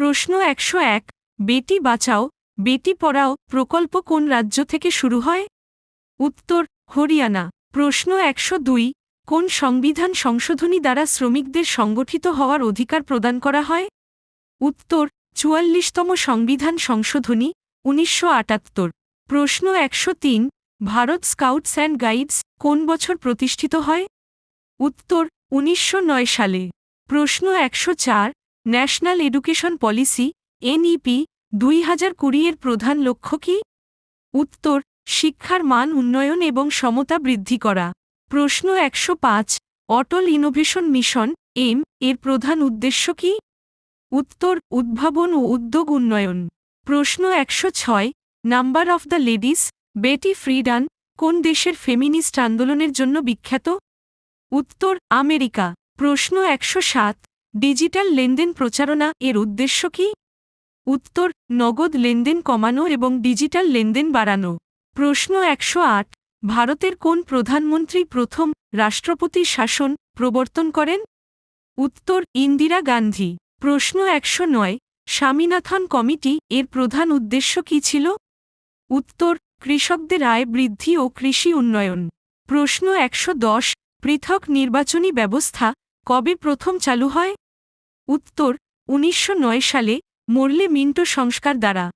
প্রশ্ন একশো এক, বেটি বাঁচাও, বেটি পড়াও, প্রকল্প কোন রাজ্য থেকে শুরু হয়? উত্তর, হরিয়ানা। প্রশ্ন একশো দুই, কোন সংবিধান সংশোধনী দ্বারা শ্রমিকদের সংগঠিত হওয়ার অধিকার প্রদান করা হয়? উত্তর, চুয়াল্লিশতম সংবিধান সংশোধনী, উনিশশো আটাত্তর। প্রশ্ন একশো তিন, ভারত স্কাউটস অ্যান্ড গাইডস কোন বছর প্রতিষ্ঠিত হয়? উত্তর, উনিশশো নয় সালে। প্রশ্ন একশো চার ন্যাশনাল এডুকেশন পলিসি, এনইপি দুই হাজার কুড়িয়ের প্রধান লক্ষ্য কি? উত্তর, শিক্ষার মান উন্নয়ন এবং সমতা বৃদ্ধি করা। প্রশ্ন একশো পাঁচ, অটল ইনোভেশন মিশন, এম, এর প্রধান উদ্দেশ্য কি? উত্তর, উদ্ভাবন ও উদ্যোগ উন্নয়ন। প্রশ্ন একশো ছয়, নাম্বার অফ দ্য লেডিস, বেটি ফ্রিডান, কোন দেশের ফেমিনিস্ট আন্দোলনের জন্য বিখ্যাত? উত্তর, আমেরিকা। প্রশ্ন একশো সাত ডিজিটাল লেনদেন প্রচারণা এর উদ্দেশ্য কি? উত্তর, নগদ লেনদেন কমানো এবং ডিজিটাল লেনদেন বাড়ানো। প্রশ্ন একশো আট, ভারতের কোন প্রধানমন্ত্রী প্রথম রাষ্ট্রপতি শাসন প্রবর্তন করেন? উত্তর, ইন্দিরা গান্ধী। প্রশ্ন একশো নয়, স্বামীনাথন কমিটি এর প্রধান উদ্দেশ্য কি ছিল? উত্তর, কৃষকদের আয় বৃদ্ধি ও কৃষি উন্নয়ন। প্রশ্ন একশো দশ, পৃথক নির্বাচনী ব্যবস্থা কবে প্রথম চালু হয়? উত্তর উনিশশো নয় সালে মোরলে মিন্টো সংস্কার দ্বারা।